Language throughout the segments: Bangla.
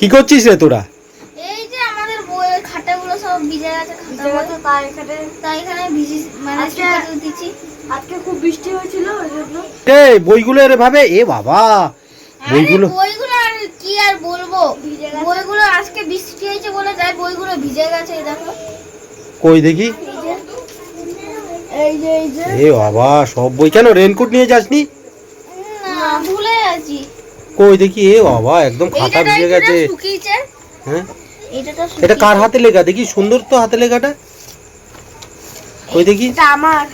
কি করছিস রে তোরা? এই যে আমাদের বইয়ের খাতাগুলো সব ভিজে গেছে খাতাগুলো। তাই এখানে? তাই এখানে ভিজি মানে শুকাতে দিচ্ছি। আজকে খুব বৃষ্টি হয়েছিল ওই জন্য। এ বইগুলো এর ভাবে এ বাবা! বইগুলো বইগুলো আর কি আর বলব? ভিজে গেছে। বইগুলো আজকে বৃষ্টি হয়েছে বলে তাই বইগুলো ভিজে গেছে এই দেখো। কই দেখি? এই যে এই যে। এ বাবা সব বই কেন রেনকোট নিয়ে যাসনি? না ভুলে আছি কই দেখি এ বাবা একদম খাতা ভিজে গেছে হ্যাঁ? এটা কার হাতে লেখা দেখি সুন্দর তো হাতে লেখাটা কই দেখি। এটা আমার।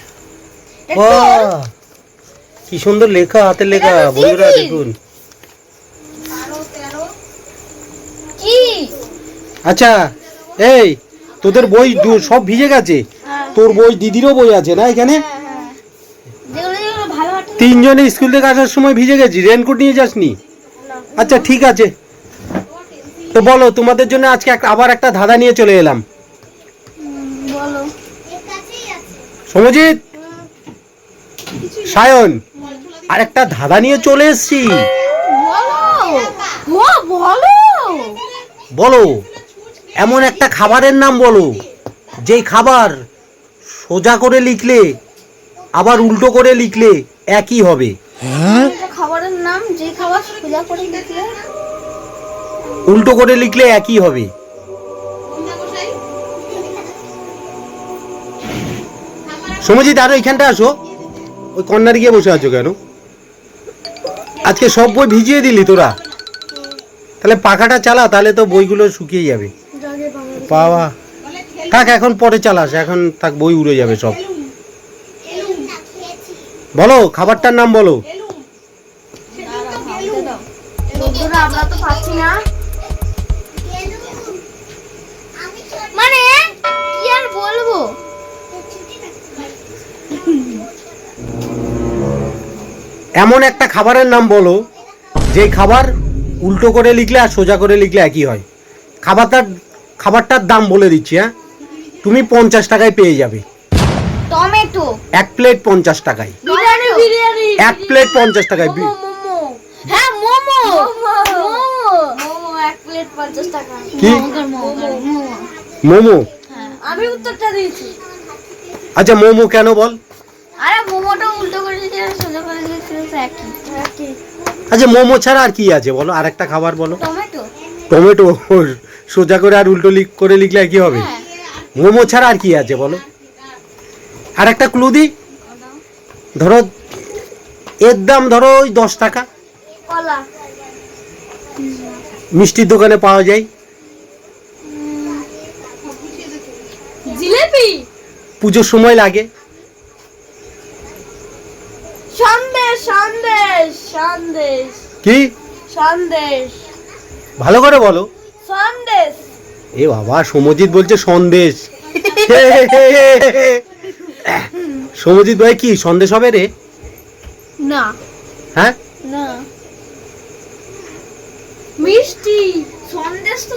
কি সুন্দর লেখা হাতে লেখা বন্ধুরা দেখুন। আচ্ছা এই তোদের বই সব ভিজে গেছে। হ্যাঁ। তোর বই দিদিরও বই আছে না এখানে? হ্যাঁ হাতে তিনজনে স্কুল থেকে আসার সময় ভিজে গেছি রেনকোট নিয়ে যাসনি? আচ্ছা ঠিক আছে। তো বলো তোমাদের জন্য আজকে একটা- আবার একটা ধাঁধা নিয়ে চলে এলাম। বলো। সমজিৎ? সায়ন? আর একটা ধাঁধা নিয়ে চলে এসছি। বলো। ও বলো। বলো এমন একটা খাবারের নাম বলো যেই খাবার সোজা করে লিখলে আবার উল্টো করে লিখলে একই হবে। নাম যে খাবার সোজা করে লিখলে? উল্টো করে লিখলে একই হবে। সমজিৎ আরও এখানটা আসো। ওই কর্নারে গিয়ে বসে আছো কেন? আজকে সব বই ভিজিয়ে দিলি তোরা। তাহলে পাখাটা চালা তাহলে তো বইগুলো শুকিয়ে যাবে। বাবা। থাক এখন পরে চালাস এখন থাক বই উড়ে যাবে সব। বলো খাবারটার নাম বলো। এমন একটা খাবারের নাম বলো যেই খাবার উল্টো করে লিখলে আর সোজা করে লিখলে একই হয়। খাবারটার খাবারটার দাম বলে দিচ্ছি হ্যাঁ? তুমি পঞ্চাশ টাকায় পেয়ে যাবে। টমেটো। এক প্লেট পঞ্চাশ টাকায়। বিরিয়ানি বিরিয়ানি। এক প্লেট পঞ্চাশ টাকায়। মোমো মোমো। হ্যাঁ মোমো। মোমো। মোমো। এক প্লেট পঞ্চাশ টাকা। কি? মোমো মোমো হ্যাঁ। আমি উত্তরটা দিয়েছি। আচ্ছা মোমো কেন বল? আরে মোমোটা উল্টো করে দিয়েছে আর সোজা করে দিয়েছে একই। একই। আচ্ছা মোমো ছাড়া আর কি আছে? বলো আর একটা খাবার বলো। টমেটো। টমেটো সোজা করে আর উল্টো লিখ করে লিখলে কি হবে? হ্যাঁ। মোমো ছাড়া আর কি আছে বলো? আর একটা ক্লু দিই ধরো এর দাম ধরো ওই দশ টাকা। কলা। মিষ্টির দোকানে পাওয়া যায়। জিলেপি। পুজোর সময় লাগে। সন্দেশ সন্দেশ। কি? সন্দেশ। ভালো করে বলো। সন্দেশ। এ বাবা সমজিৎ বলছে সন্দেশ। সমজিৎ ভাই কি সন্দেশ হবে রে? না। হ্যাঁ? না। মিষ্টি। সন্দেশ তো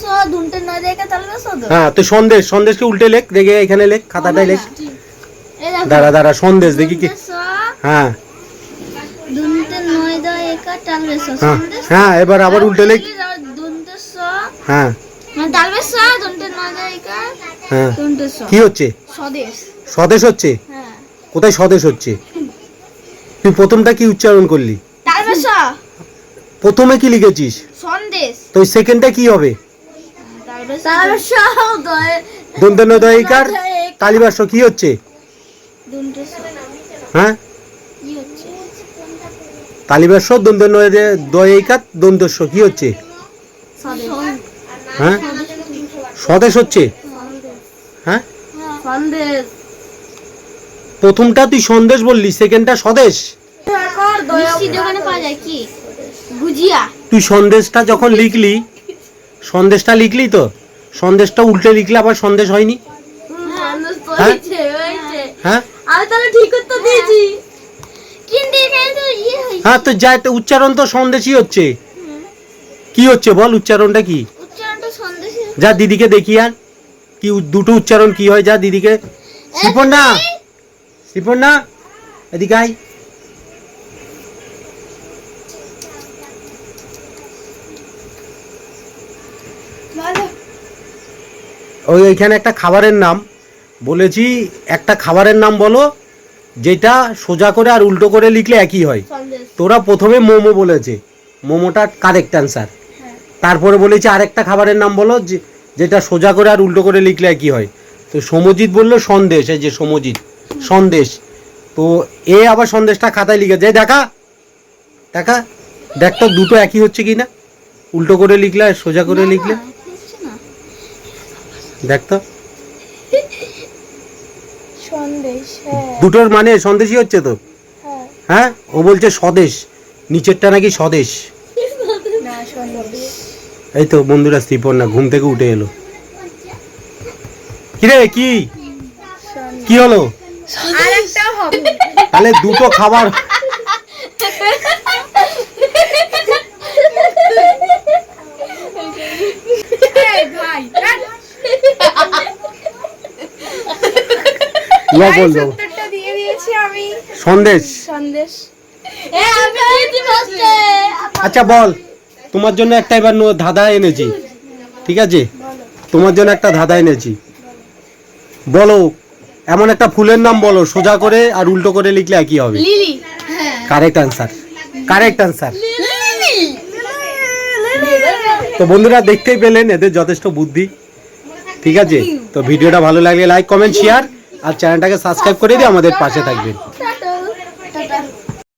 স দুনটে নয় দেখে তাহলে হ্যাঁ তো সন্দেশ সন্দেশকে উল্টে লেখ দেখে এখানে লেখ খাতাটাই লেখ। দাঁড়া দাঁড়া সন্দেশ দেখি কি হ্যাঁ দুনটে নয় দয় একা তালবে স হ্যাঁ হ্যাঁ এবার আবার উল্টে লেখ হ্যাঁ। মানে হ্যাঁ। কি হচ্ছে? স্বদেশ। হচ্ছে? হ্যাঁ। কোথায় স্বদেশ হচ্ছে? তুই প্রথমটা কি উচ্চারণ করলি? প্রথমে কি লিখেছিস? সন্দেশ। তো সেকেন্ডটা কি হবে? দন্তনদয়িকার কালিবাস কি হচ্ছে? দুনটে স হ্যাঁ কি হচ্ছে তালিবাস দন্তনদয়িকার দন্তস্ব কি হচ্ছে? হ্যাঁ? স্বদেশ হচ্ছে? হ্যাঁ? সন্দেশ। প্রথমটা তুই সন্দেশ বললি সেকেন্ডটা স্বদেশ? তুই সন্দেশটা যখন লিখলি সন্দেশটা লিখলি তো? সন্দেশটা উল্টে লিখলে আবার সন্দেশ হয়নি? হ্যাঁ? হয়েছে হ্যাঁ? আমি তাহলে ঠিক উত্তর দিয়েছি কিন্তু এখানে তো ইয়ে হয়েছে হ্যাঁ তো যাই তো উচ্চারণ তো সন্দেশই হচ্ছে। কি হচ্ছে বল, উচ্চারণটা কি? যা, দিদিকে দেখি আর। কি দুটো উচ্চারণ কি হয়, যা, দিদিকে। শিপন না শিপন না এদিকে আয়। ওই, ওইখানে একটা খাবারের নাম। বলেছি, একটা খাবারের নাম বলো। যেটা সোজা করে আর উল্টো করে লিখলে একই হয়। তোরা প্রথমে মোমো বলেছে। মোমোটা কারেক্ট অ্যান্সার তারপরে বলেছি আরেকটা খাবারের নাম বলো যেটা সোজা করে আর উল্টো করে লিখলে একই হয়। তো সমজিৎ বলল সন্দেশ এই যে সমজিৎ। সন্দেশ। তো এ আবার সন্দেশটা খাতায় লিখেছে দেখা। দেখা। দেখ তো দুটো একই হচ্ছে কি না? উল্টো করে লিখলে সোজা করে লিখলে? দেখ তো। সন্দেশ হ্যাঁ। দুটোর মানে সন্দেশই হচ্ছে তো? হ্যাঁ। হ্যাঁ? ও বলছে স্বদেশ নিচেরটা নাকি স্বদেশ? এই তো বন্ধুরা স্ত্রীপর না ঘুম থেকে উঠে এলো। কিরে কি? কি হলো? তাহলে দুটো খাবার ভাই ইয়া সন্দেশ। সন্দেশ। এ আমি দিয়েছি ফার্স্টে আচ্ছা বল। তোমার জন্য একটা এবার নো- ধাঁধা এনেছি। ঠিক আছে? তোমার জন্য একটা ধাঁধা এনেছি। বলো এমন একটা ফুলের নাম বলো সোজা করে আর উল্টো করে লিখলে একই হবে। Lily. Correct answer correct answer তো বন্ধুরা দেখতেই পেলেন এদের যথেষ্ট বুদ্ধি। ঠিক আছে? তো ভিডিওটা ভালো লাগলে লাইক কমেন্ট শেয়ার আর চ্যানেলটাকে সাবস্ক্রাইব করে দিয়ে আমাদের পাশে থাকবেন।